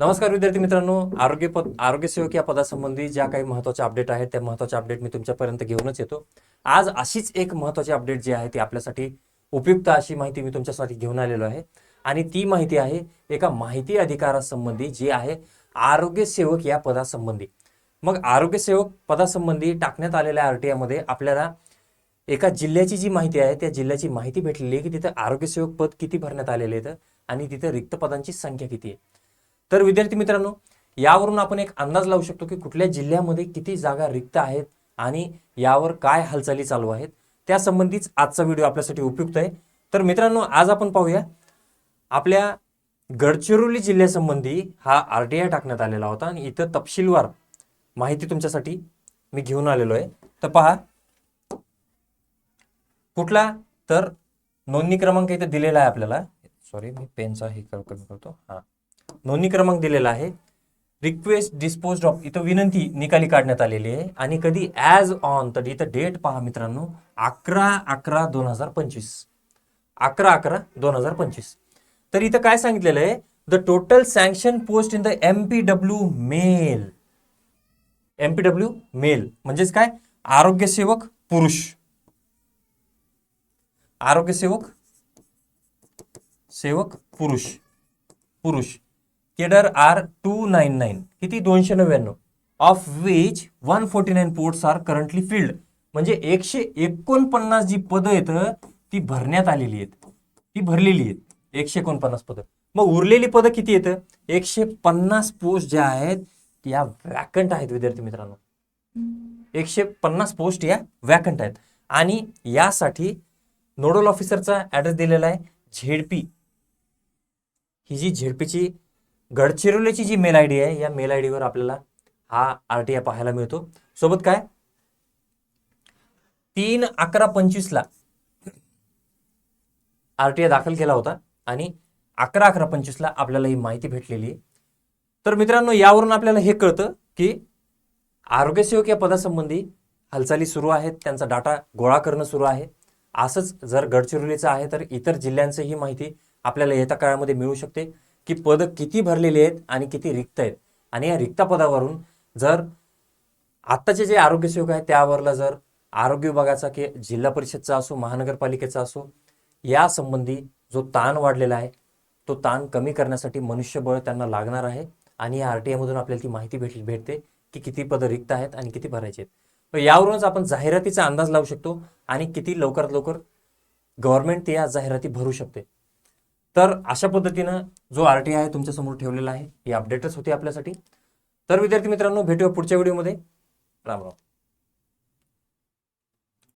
नमस्कार विद्यार्थी मित्रांनो. आरोग्य पद आरोग्य सेवक या पदासंबंधी ज्या काही महत्त्वाच्या अपडेट आहेत त्या महत्त्वाच्या अपडेट मी तुमच्यापर्यंत घेऊनच येतो. आज अशीच एक महत्त्वाची अपडेट जी आहे ती आपल्यासाठी उपयुक्त अशी माहिती मी तुमच्यासाठी घेऊन आलेलो आहे. आणि ती माहिती आहे एका माहिती अधिकारासंबंधी जी आहे आरोग्य सेवक या पदासंबंधी. मग आरोग्य सेवक पदासंबंधी टाकण्यात आलेल्या आर टी आयमध्ये आपल्याला एका जिल्ह्याची जी माहिती आहे त्या जिल्ह्याची माहिती भेटलेली आहे की तिथं आरोग्य सेवक पद किती भरण्यात आलेले आहेत आणि तिथं रिक्त पदांची संख्या किती आहे. तर विद्यार्थी मित्रांनो यावरून आपण एक अंदाज लावू शकतो की कुठल्या जिल्ह्यामध्ये किती जागा रिक्त आहेत आणि यावर काय हालचाली चालू आहेत. त्यासंबंधीच आजचा व्हिडिओ आपल्यासाठी उपयुक्त आहे. तर मित्रांनो आज आपण पाहूया आपल्या गडचिरोली जिल्ह्यासंबंधी हा आर टी आय टाकण्यात आलेला होता आणि इथं तपशीलवार माहिती तुमच्यासाठी मी घेऊन आलेलो आहे. तर पहा कुठला तर नोंदणी क्रमांक इथे दिलेला आहे आपल्याला. सॉरी मी पेनचा हे कमी करतो. हां. नोंदणी क्रमांक दिलेला आहे. रिक्वेस्ट डिस्पोज ऑफ इथं विनंती निकाली काढण्यात आलेली आहे. आणि कधी ॲज ऑन तर इथं डेट पहा मित्रांनो अकरा अकरा दोन हजार पंचवीस. अकरा अकरा दोन हजार पंचवीस. तर इथं काय सांगितलेलं आहे? The total sanction post in the M P W male M P W male म्हणजेच काय? आरोग्यसेवक पुरुष. आरोग्यसेवक सेवक पुरुष. पुरुष. Cadre are two nine nine. किती? दोनशे नव्याण्णव. Of which one forty nine posts are currently filled म्हणजे एकशे एकोणपन्नास जी पदं आहेत ती भरण्यात आलेली आहेत. ती भरलेली आहेत. एकशे एकोणपन्नास पदं. मग उरलेली पदं किती आहेत? एकशे पन्नास पोस्ट ज्या आहेत या वॅकंट आहेत विद्यार्थी मित्रांनो. एकशे पन्नास पोस्ट या वॅकंट आहेत. आणि यासाठी नोडल ऑफिसरचा ॲड्रेस दिलेला आहे झेडपी. ही जी झेडपीची गडचिरोलीची जी मेल आय डी आहे या मेल आय डीवर आपल्याला हा आर टी आय पाहायला मिळतो. सोबत काय? तीन अकरा पंचवीसला आर टी आय दाखल केला होता आणि अकरा अकरा पंचवीसला आपल्याला ही माहिती भेटलेली आहे. तर मित्रांनो यावरून आपल्याला हे कळतं की आरोग्यसेवक या पदासंबंधी हालचाली सुरू आहेत त्यांचा डाटा गोळा करणं सुरू आहे. असंच जर गडचिरोलीचं आहे तर इतर जिल्ह्यांचं ही माहिती आपल्याला येत्या काळामध्ये मिळू शकते. की पदं किती भरलेली आहेत आणि किती रिक्त आहेत. आणि या रिक्त पदावरून जर आत्ताचे जे आरोग्यसेवक आहेत त्यावरला जर आरोग्य विभागाचा की जिल्हा परिषदचा असो महानगरपालिकेचा असो या संबंधी जो ताण वाढलेला आहे तो ताण कमी करण्यासाठी मनुष्यबळ त्यांना लागणार आहे आणि या आर टी आयमधून आपल्याला ती माहिती भेट भेटते की किती पदं रिक्त आहेत आणि किती भरायचे आहेत. तर यावरूनच आपण जाहिरातीचा अंदाज लावू शकतो आणि किती लवकरात लवकर गव्हर्नमेंट या जाहिराती भरू शकते. तर अशा पद्धतीनं जो आर टी आहे तुमच्यासमोर ठेवलेला आहे ही अपडेटच होती आपल्यासाठी. तर विद्यार्थी मित्रांनो भेटूया पुढच्या व्हिडिओमध्ये. राम राम.